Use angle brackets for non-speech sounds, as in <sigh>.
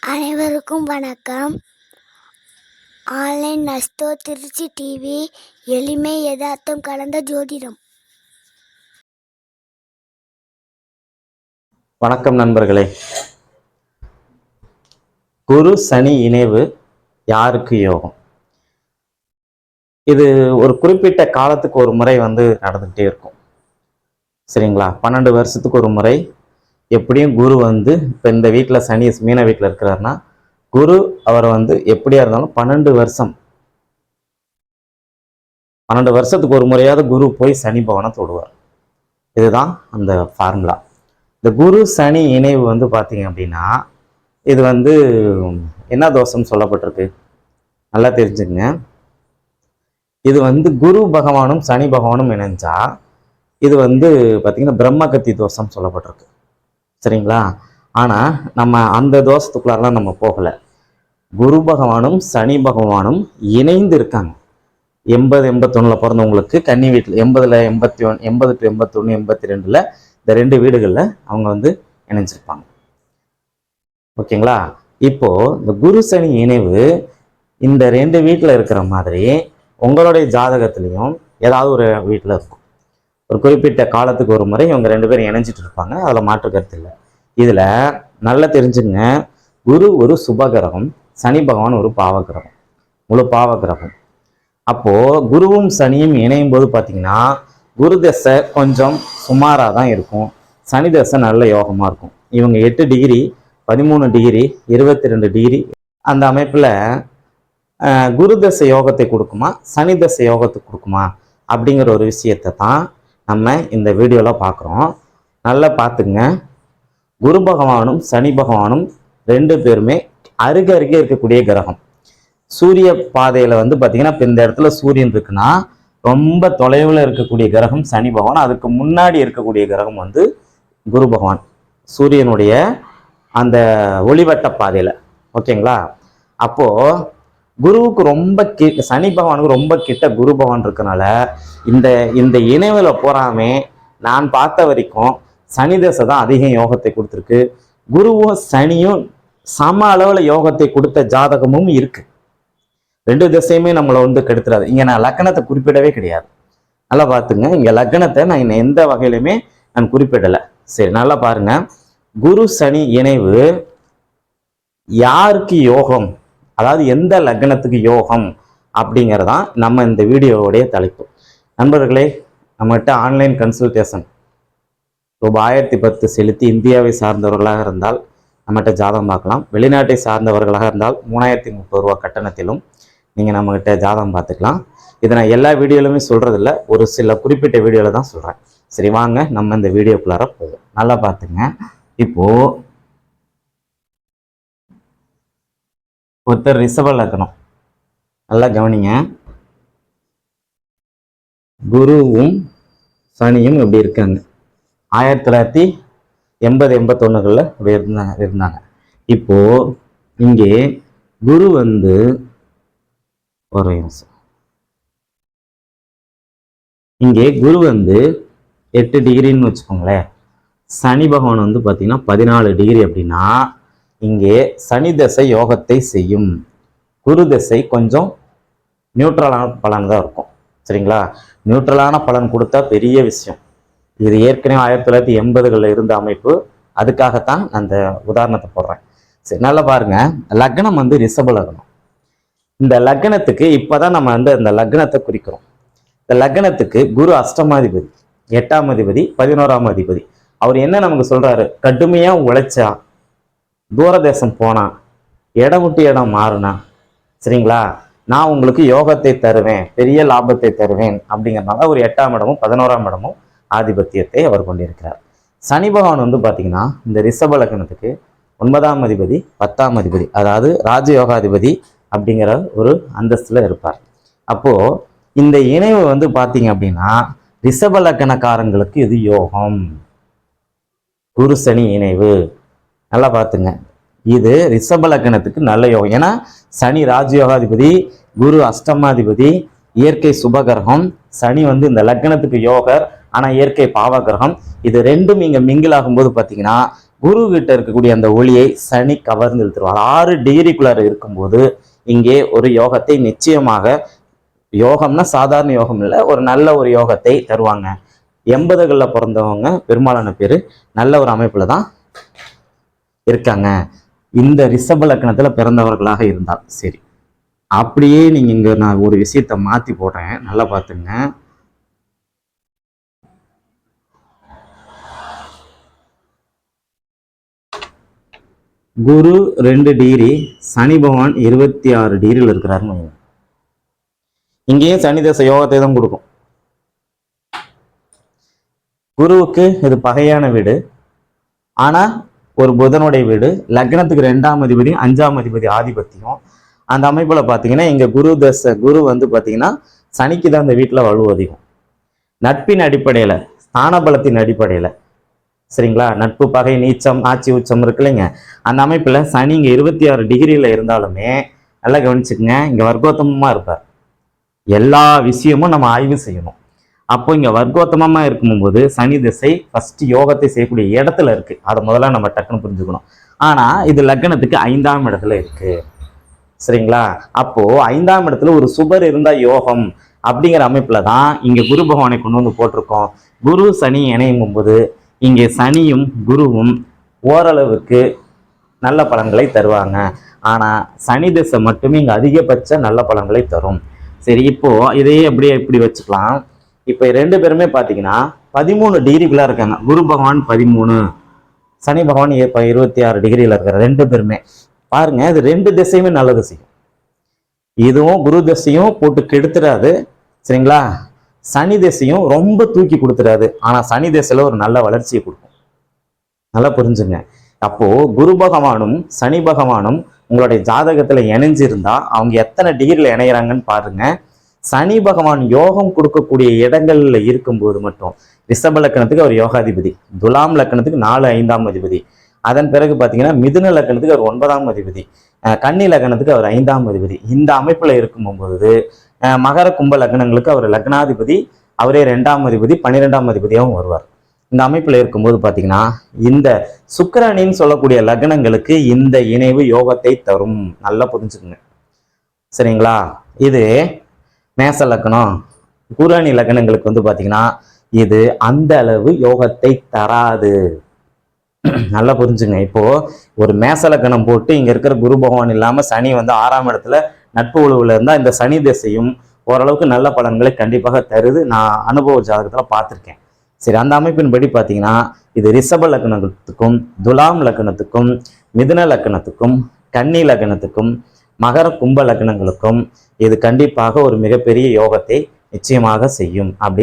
அனைவருக்கும் வணக்கம். Online நஸ்தோ Trichy TV எளிமை யதார்த்தம் கலந்த ஜோதிடம். வணக்கம் நண்பர்களே. குரு சனி இணைவு யாருக்கு யோகம்? இது ஒரு குறிப்பிட்ட காலத்துக்கு ஒரு முறை வந்து நடந்துகிட்டே இருக்கும். சரிங்களா? பன்னெண்டு வருஷத்துக்கு ஒரு முறை எப்படியும் குரு வந்து இப்போ இந்த வீட்டில் சனி மீன வீட்டில் இருக்கிறாருன்னா குரு அவரை வந்து எப்படியா இருந்தாலும் பன்னெண்டு வருஷம் பன்னெண்டு வருஷத்துக்கு ஒரு முறையாவது குரு போய் சனி பவனை தொடுவார். இதுதான் அந்த ஃபார்முலா இந்த குரு சனி இணைவு வந்து பார்த்தீங்க அப்படின்னா இது வந்து என்ன தோஷம் சொல்லப்பட்டிருக்கு? நல்லா தெரிஞ்சுங்க இது வந்து குரு பகவானும் சனி பகவானும் இணைஞ்சா இது வந்து பார்த்தீங்கன்னா பிரம்மகத்தி தோஷம் சொல்லப்பட்டிருக்கு. சரிங்களா? ஆனால் நம்ம அந்த தோஷத்துக்குள்ளாரெலாம் நம்ம போகலை. குரு பகவானும் சனி பகவானும் இணைந்து இருக்காங்க. எண்பது எண்பத்தொன்னில் பிறந்தவங்களுக்கு கன்னி வீட்டில் எண்பதில் எண்பத்தி ஒன் எண்பது டு எண்பத்தொன்று எண்பத்தி ரெண்டில் இந்த ரெண்டு வீடுகளில் அவங்க வந்து இணைஞ்சிருப்பாங்க. ஓகேங்களா? இப்போ இந்த குரு சனி இணைவு இந்த ரெண்டு வீட்டில் இருக்கிற மாதிரி உங்களுடைய ஜாதகத்துலேயும் ஏதாவது ஒரு வீட்டில் இருக்கும். ஒரு குறிப்பிட்ட காலத்துக்கு ஒரு முறை இவங்க ரெண்டு பேரும் இணைஞ்சிட்டு இருப்பாங்க. அதில் மாற்று கருத்து இல்லை. இதில் நல்லா தெரிஞ்சுங்க. குரு ஒரு சுபகிரகம் சனி பகவான் ஒரு பாவகிரகம் முழு பாவகிரகம். அப்போது குருவும் சனியும் இணையும் போது பார்த்தீங்கன்னா குரு தசை கொஞ்சம் சுமாராக தான் இருக்கும். சனி தசை நல்ல யோகமாக இருக்கும். இவங்க எட்டு டிகிரி பதிமூணு டிகிரி இருபத்தி ரெண்டு டிகிரி அந்த அமைப்பில் குரு தசை யோகத்தை கொடுக்குமா சனி தசை யோகத்தை கொடுக்குமா அப்படிங்கிற ஒரு விஷயத்தை தான் நம்ம இந்த வீடியோவில் பார்க்குறோம் நல்லா பார்த்துங்க குரு பகவானும் சனி பகவானும் ரெண்டு பேருமே அருகே அருகே இருக்கக்கூடிய கிரகம். சூரிய பாதையில் வந்து பார்த்தீங்கன்னா இப்போ இந்த இடத்துல சூரியன் இருக்குன்னா ரொம்ப தொலைவில் இருக்கக்கூடிய கிரகம் சனி பகவான். அதுக்கு முன்னாடி இருக்கக்கூடிய கிரகம் வந்து குரு பகவான். சூரியனுடைய அந்த ஒளிவட்ட பாதையில். ஓகேங்களா? அப்போது குருவுக்கு ரொம்ப கி சனி பகவானுக்கு ரொம்ப கிட்ட குரு பகவான் இருக்கனால இந்த இந்த இணைவில் போறாமே நான் பார்த்த வரைக்கும் சனி தசை தான் அதிக யோகத்தை கொடுத்துருக்கு. குருவும் சனியும் சம அளவில் யோகத்தை கொடுத்த ஜாதகமும் இருக்கு. ரெண்டு திசையுமே நம்மளை வந்து கெடுத்துறாது. இங்கே நான் லக்கணத்தை குறிப்பிடவே கிடையாது. நல்லா பார்த்துங்க. இங்கே லக்கணத்தை நான் இன்னும் எந்த வகையிலுமே நான் குறிப்பிடலை. சரி நல்லா பாருங்க. குரு சனி இணைவு யாருக்கு யோகம்? அதாவது எந்த லக்னத்துக்கு யோகம் அப்படிங்கிறதான் நம்ம இந்த வீடியோவுடைய தலைப்பு. நண்பர்களே நம்மகிட்ட ஆன்லைன் கன்சல்டேஷன் ரூபாய் ஆயிரத்தி பத்து செலுத்தி இந்தியாவை சார்ந்தவர்களாக இருந்தால் நம்மகிட்ட ஜாதகம் பார்க்கலாம். வெளிநாட்டை சார்ந்தவர்களாக இருந்தால் மூணாயிரத்தி முப்பது ரூபா கட்டணத்திலும் நீங்கள் நம்மகிட்ட ஜாதகம் பார்த்துக்கலாம். இதை நான் எல்லா வீடியோலையுமே சொல்கிறதில்ல ஒரு சில குறிப்பிட்ட வீடியோவில் தான் சொல்கிறேன் சரி வாங்க நம்ம இந்த வீடியோக்குள்ளார போவோம். நல்லா பார்த்துங்க. இப்போது ஒருத்தர் ரிஷப லக்னம். நல்லா கவனிங்க. குருவும் சனியும் இப்படி இருக்காங்க? ஆயிரத்தி தொள்ளாயிரத்தி எண்பது எண்பத்தொன்னுகளில் இப்படி இருந்தாங்க இருந்தாங்க. இப்போ இங்கே குரு வந்து ஒரு நிமிஷம். இங்கே குரு வந்து எட்டு டிகிரின்னு வச்சுக்கோங்களேன். சனி பகவான் வந்து பார்த்தீங்கன்னா பதினாலு டிகிரி அப்படின்னா இங்கே சனி தசை யோகத்தை செய்யும். குரு தசை கொஞ்சம் நியூட்ரலான பலன் தான் இருக்கும். சரிங்களா? நியூட்ரலான பலன் கொடுத்தா பெரிய விஷயம். இது ஏற்கனவே ஆயிரத்தி தொள்ளாயிரத்தி எண்பதுகளில் இருந்த அமைப்பு. அதுக்காகத்தான் நான் அந்த உதாரணத்தை போடுறேன். சரி நல்லா பாருங்க. லக்னம் வந்து ரிஷப லக்னம். இந்த லக்னத்துக்கு இப்போதான் நம்ம வந்து அந்த லக்னத்தை குறிக்கிறோம். இந்த லக்னத்துக்கு குரு அஷ்டமாதிபதி எட்டாம் அதிபதி பதினோராம் அதிபதி. அவர் என்ன நமக்கு சொல்றாரு? கடுமையா உழைச்சா தூரதேசம் போனால் இடம் விட்டு இடம் மாறுனா சரிங்களா? நான் உங்களுக்கு யோகத்தை தருவேன் பெரிய லாபத்தை தருவேன் அப்படிங்கிறனால ஒரு எட்டாம் இடமும் பதினோராம் இடமும் ஆதிபத்தியத்தை அவர் கொண்டிருக்கிறார். சனி பகவான் வந்து பார்த்தீங்கன்னா இந்த ரிஷப லக்னத்துக்கு ஒன்பதாம் அதிபதி பத்தாம் அதிபதி அதாவது ராஜயோகாதிபதி அப்படிங்கிற ஒரு அந்தஸ்தில் இருப்பார். அப்போது இந்த இணைவு வந்து பார்த்தீங்க அப்படின்னா ரிஷப லக்கணக்காரங்களுக்கு இது யோகம். குரு சனி இணைவு. நல்லா பார்த்துங்க. இது ரிஷப லக்னத்துக்கு நல்ல யோகம். ஏன்னா சனி ராஜயோகாதிபதி குரு அஷ்டமாதிபதி இயற்கை சுபகிரகம் சனி வந்து இந்த லக்னத்துக்கு யோகர் ஆனால் இயற்கை பாவகிரகம். இது ரெண்டும் இங்கே மிங்கிள் ஆகும்போது பார்த்தீங்கன்னா குரு கிட்ட இருக்கக்கூடிய அந்த ஒளியை சனி கவர்ந்து இழுத்துருவார். ஆறு டிகிரிக்குள்ளார் இருக்கும்போது இங்கே ஒரு யோகத்தை நிச்சயமாக யோகம்னா சாதாரண யோகம் இல்லை ஒரு நல்ல ஒரு யோகத்தை தருவாங்க. எண்பதுகளில் பிறந்தவங்க பெரும்பாலான பேர் நல்ல ஒரு அமைப்பில் தான் இருக்காங்க. இந்த ரிஷப லக்னத்தில் பிறந்தவர்களாக இருந்தால் சரி. அப்படியே நீங்கள் இங்கே நான் ஒரு விஷயத்த மாற்றி போடுறேன். நல்லா பார்த்துங்க. குரு ரெண்டு டிகிரி சனி பகவான் இருபத்தி ஆறு டிகிரியில் இருக்கிறாருன்னு இங்கேயும் சனி தசை யோகத்தை தான் கொடுக்கும். குருவுக்கு இது பகையான வீடு. ஆனா ஒரு புதனுடைய வீடு லக்னத்துக்கு ரெண்டாம் அதிபதி அஞ்சாம் அதிபதி ஆதிபத்தியம். அந்த அமைப்பில் பார்த்தீங்கன்னா எங்கள் குரு தச குரு வந்து பார்த்தீங்கன்னா சனிக்கு தான் அந்த வீட்டில் வலு அதிகம். நட்பின் அடிப்படையில் ஸ்தான பலத்தின் அடிப்படையில் சரிங்களா? நட்பு பகை நீச்சம் ஆட்சி உச்சம் இருக்கு இல்லைங்க. அந்த அமைப்பில் சனி இங்கே இருபத்தி ஆறு டிகிரியில் இருந்தாலுமே நல்லா கவனிச்சுக்கோங்க இங்கே வர்க்கோத்தமமாக இருப்பார். எல்லா விஷயமும் நம்ம ஆய்வு செய்யணும். அப்போ இங்க வர்க்கோத்தமமா இருக்கும்போது சனி திசை ஃபர்ஸ்ட் யோகத்தை செய்யக்கூடிய இடத்துல இருக்கு. அதை முதல்ல நம்ம டக்குன்னு புரிஞ்சுக்கணும். ஆனா இது லக்னத்துக்கு ஐந்தாம் இடத்துல இருக்கு. சரிங்களா? அப்போ ஐந்தாம் இடத்துல ஒரு சுபர் இருந்தா யோகம் அப்படிங்கிற அமைப்புல தான் இங்க குரு பகவானை கொண்டு வந்து போட்டிருக்கோம். குரு சனி இணையும் போது இங்கே சனியும் குருவும் ஓரளவுக்கு நல்ல பலன்களை தருவாங்க. ஆனா சனி திசை மட்டுமே இங்க அதிகபட்ச நல்ல பலன்களை தரும். சரி இப்போ இதையே அப்படியே இப்படி வச்சுக்கலாம். இப்போ ரெண்டு பேருமே பார்த்தீங்கன்னா பதிமூணு டிகிரிக்குள்ள இருக்காங்க. குரு பகவான் பதிமூணு சனி பகவான் இப்போ இருபத்தி ஆறு டிகிரியில் இருக்கிற ரெண்டு பேருமே. பாருங்க இது ரெண்டு திசையுமே நல்லது செய்யும். இதுவும் குரு திசையும் போட்டு கெடுத்துடாது சரிங்களா? சனி திசையும் ரொம்ப தூக்கி கொடுத்துடாது ஆனா சனி திசையில ஒரு நல்ல வளர்ச்சியை கொடுக்கும். நல்லா புரிஞ்சுங்க. அப்போ குரு பகவானும் சனி பகவானும் உங்களுடைய ஜாதகத்துல இணைஞ்சிருந்தா அவங்க எத்தனை டிகிரியில் இணையறாங்கன்னு பாருங்க. சனி பகவான் யோகம் கொடுக்கக்கூடிய இடங்கள்ல இருக்கும்போது மட்டும் ரிஷப லக்கணத்துக்கு அவர் யோகாதிபதி. துலாம் லக்கணத்துக்கு நாலு ஐந்தாம் அதிபதி. அதன் பிறகு பார்த்தீங்கன்னா மிதுன லக்கணத்துக்கு அவர் ஒன்பதாம் அதிபதி. கன்னி லக்கணத்துக்கு அவர் ஐந்தாம் அதிபதி. இந்த அமைப்புல இருக்கும்போது மகர கும்ப லக்னங்களுக்கு அவர் லக்னாதிபதி அவரே ரெண்டாம் அதிபதி பன்னிரெண்டாம் அதிபதியாகவும் வருவார். இந்த அமைப்புல இருக்கும்போது பார்த்தீங்கன்னா இந்த சுக்கரனின்னு சொல்லக்கூடிய லக்னங்களுக்கு இந்த இணைவு யோகத்தை தரும். நல்லா புரிஞ்சுக்குங்க. சரிங்களா? இது மேச லக்னம் குரணி லக்னங்களுக்கு வந்து பார்த்தீங்கன்னா இது அந்த அளவு யோகத்தை தராது. <clears throat> நல்லா புரிஞ்சுங்க. இப்போ ஒரு மேச லக்னம் போட்டு இங்க இருக்கிற குரு பகவான் இல்லாம சனி வந்து ஆறாம் இடத்துல நட்பு உழவுல இருந்தா இந்த சனி திசையும் ஓரளவுக்கு நல்ல பலன்களை கண்டிப்பாக தருது. நான் அனுபவ ஜாதகத்துல பார்த்துருக்கேன். சரி அந்த அமைப்பின்படி பார்த்தீங்கன்னா இது ரிஷப லக்னத்துக்கும் துலாம் லக்னத்துக்கும் மிதுன லக்னத்துக்கும் கன்னி லக்னத்துக்கும் மகர கும்ப லக்னங்களுக்கும் இது கண்டிப்பாக ஒரு மிகப்பெரிய யோகத்தை நிச்சயமாக செய்யும். அப்படி